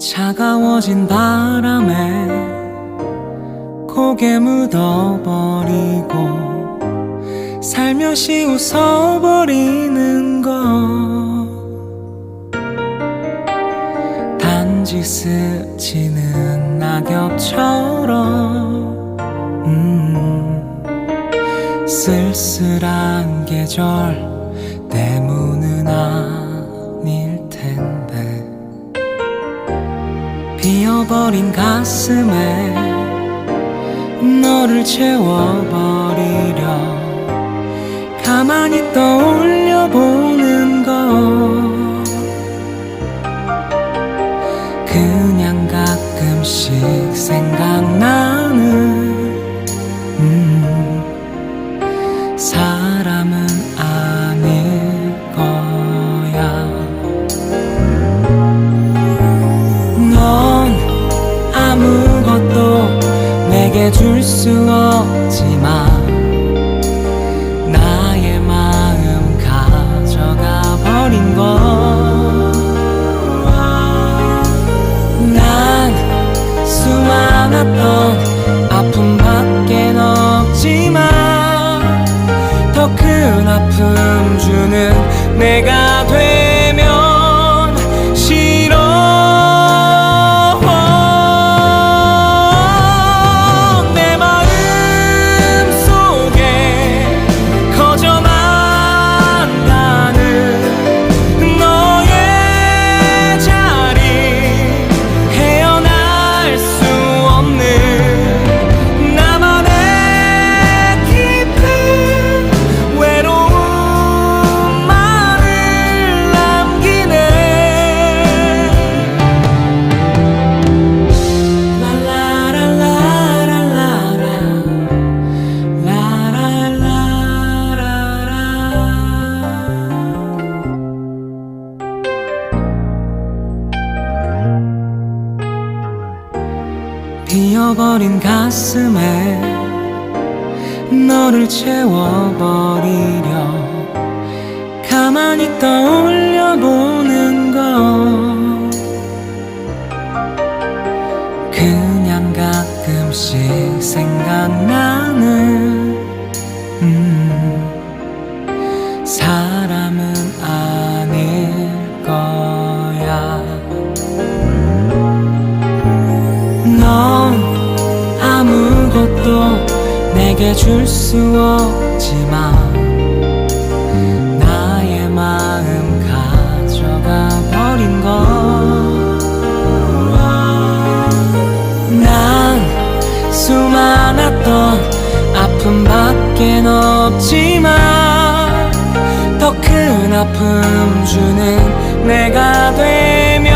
차가워진 바람에 고개 묻어버리고 살며시 웃어버리는 것. 단지 스치는 낙엽처럼 음, 쓸쓸한 계절 때문은 비어버린 가슴에 너를 채워버리려 가만히 떠올려 보 수 없지만 비어버린 가슴에 너를 채워버리려 가만히 떠올려 보는 것. 그냥 가끔씩 생각나 내게 줄 수 없지만 나의 마음 가져가 버린 것난 수많았던 아픔밖에 없지만 더 큰 아픔 주는 내가 되면